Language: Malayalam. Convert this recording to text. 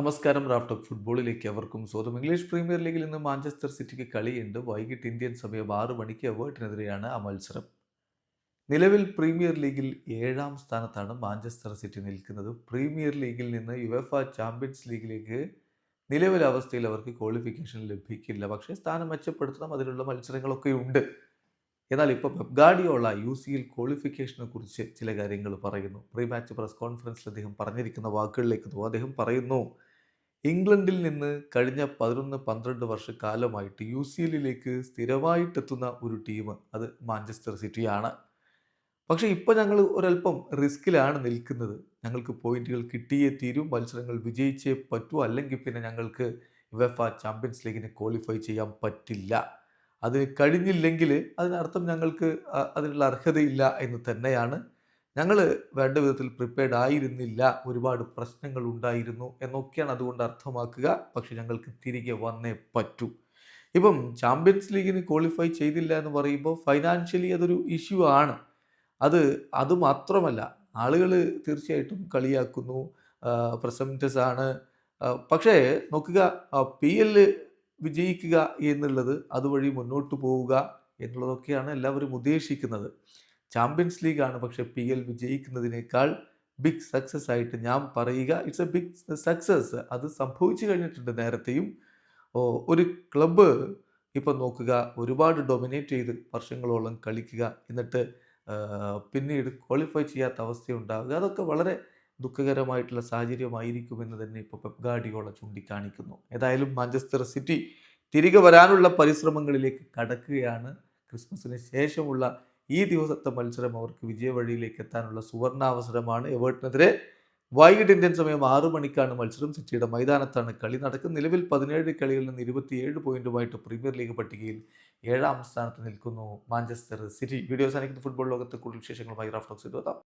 നമസ്കാരം റാഫ്റ്റോക്ക് ഫുട്ബോളിലേക്ക് അവർക്കും സ്വന്തം ഇംഗ്ലീഷ് പ്രീമിയർ ലീഗിൽ ഇന്ന് മാഞ്ചസ്റ്റർ സിറ്റിക്ക് കളിയുണ്ട്. വൈകിട്ട് ഇന്ത്യൻ സമയം ആറ് മണിക്ക് എവേർട്ടിനെതിരെയാണ് ആ മത്സരം. നിലവിൽ പ്രീമിയർ ലീഗിൽ ഏഴാം സ്ഥാനത്താണ് മാഞ്ചസ്റ്റർ സിറ്റി നിൽക്കുന്നത്. പ്രീമിയർ ലീഗിൽ നിന്ന് യുഎഫ ചാമ്പ്യൻസ് ലീഗിലേക്ക് നിലവിലെ അവസ്ഥയിൽ അവർക്ക് ക്വാളിഫിക്കേഷൻ ലഭിക്കില്ല. പക്ഷേ സ്ഥാനം മെച്ചപ്പെടുത്തണം. അതിനുള്ള മത്സരങ്ങളൊക്കെ ഉണ്ട്. എന്നാൽ ഇപ്പോൾ പെപ്ഗാഡിയോള യു സിയിൽ ക്വാളിഫിക്കേഷനെ കുറിച്ച് ചില കാര്യങ്ങൾ പറയുന്നു. പ്രീ മാച്ച് പ്രസ് കോൺഫറൻസിൽ അദ്ദേഹം പറഞ്ഞിരിക്കുന്ന വാക്കുകളിലേക്ക് അദ്ദേഹം പറയുന്നു ഇംഗ്ലണ്ടിൽ നിന്ന് കഴിഞ്ഞ പതിനൊന്ന് പന്ത്രണ്ട് വർഷക്കാലമായിട്ട് യു സി എല്ലിലേക്ക് സ്ഥിരമായിട്ടെത്തുന്ന ഒരു ടീം അത് മാഞ്ചസ്റ്റർ സിറ്റിയാണ്. പക്ഷെ ഇപ്പോൾ ഞങ്ങൾ ഒരല്പം റിസ്കിലാണ് നിൽക്കുന്നത്. ഞങ്ങൾക്ക് പോയിന്റുകൾ കിട്ടിയേ തീരും മത്സരങ്ങൾ വിജയിച്ചേ പറ്റൂ അല്ലെങ്കിൽ പിന്നെ ഞങ്ങൾക്ക് വെഫ ചാമ്പ്യൻസ് ലീഗിന് ക്വാളിഫൈ ചെയ്യാൻ പറ്റില്ല. അത് കഴിഞ്ഞില്ലെങ്കിൽ അതിനർത്ഥം ഞങ്ങൾക്ക് അതിനുള്ള അർഹതയില്ല എന്ന് തന്നെയാണ്. ഞങ്ങൾ വേണ്ട വിധത്തിൽ പ്രിപ്പയർഡ് ആയിരുന്നില്ല. ഒരുപാട് പ്രശ്നങ്ങൾ ഉണ്ടായിരുന്നു എന്നൊക്കെയാണ് അതുകൊണ്ട് അർത്ഥമാക്കുക. പക്ഷെ ഞങ്ങൾക്ക് തിരികെ വന്നേ പറ്റൂ. ഇപ്പം ചാമ്പ്യൻസ് ലീഗിന് ക്വാളിഫൈ ചെയ്തില്ല എന്ന് പറയുമ്പോൾ ഫൈനാൻഷ്യലി അതൊരു ഇഷ്യൂ ആണ്. അത് അതുമാത്രമല്ല ആളുകൾ തീർച്ചയായിട്ടും കളിയാക്കുന്നു. പ്രസംറ്റസ് ആണ്. പക്ഷേ നോക്കുക പി എൽ വിജയിക്കുക എന്നുള്ളത് അതുവഴി മുന്നോട്ട് പോവുക എന്നുള്ളതൊക്കെയാണ് എല്ലാവരും ഉദ്ദേശിക്കുന്നത്. ചാമ്പ്യൻസ് ലീഗാണ് പക്ഷേ പി എൽ വിജയിക്കുന്നതിനേക്കാൾ ബിഗ് സക്സസ് ആയിട്ട് ഞാൻ പറയുക ഇറ്റ്സ് എ ബിഗ് സക്സസ് അത് സംഭവിച്ചു കഴിഞ്ഞിട്ടുണ്ട് നേരത്തെയും. ഒരു ക്ലബ്ബ് ഇപ്പം നോക്കുക ഒരുപാട് ഡൊമിനേറ്റ് ചെയ്ത് വർഷങ്ങളോളം കളിക്കുക എന്നിട്ട് പിന്നീട് ക്വാളിഫൈ ചെയ്യാത്ത അവസ്ഥയുണ്ടാവുക അതൊക്കെ വളരെ ദുഃഖകരമായിട്ടുള്ള സാഹചര്യമായിരിക്കുമെന്ന് തന്നെ ഇപ്പോൾ പെപ് ഗാർഡിയോള ചൂണ്ടിക്കാണിക്കുന്നു. ഏതായാലും മാഞ്ചസ്റ്റർ സിറ്റി തിരികെ വരാനുള്ള പരിശ്രമങ്ങളിലേക്ക് കടക്കുകയാണ്. ക്രിസ്മസിന് ശേഷമുള്ള ഈ ദിവസത്തെ മത്സരം അവർക്ക് വിജയവഴിയിലേക്ക് എത്താനുള്ള സുവർണാവസരമാണ്. എവേർട്ടിനെതിരെ വൈകിട്ട് ഇന്ത്യൻ സമയം ആറു മണിക്കാണ് മത്സരം. സിറ്റിയുടെ മൈതാനത്താണ് കളി നടക്കുന്നത്. നിലവിൽ പതിനേഴ് കളികളിൽ നിന്ന് ഇരുപത്തിയേഴ് പോയിന്റുമായിട്ട് പ്രീമിയർ ലീഗ് പട്ടികയിൽ ഏഴാം സ്ഥാനത്ത് നിൽക്കുന്നു മാഞ്ചസ്റ്റർ സിറ്റി. വീഡിയോ സാധിക്കുന്ന ഫുട്ബോൾ ലോകത്തെ കൂടുതൽ വിശേഷങ്ങളുമായി റാഫ്റ്റോക്സ് എത്താം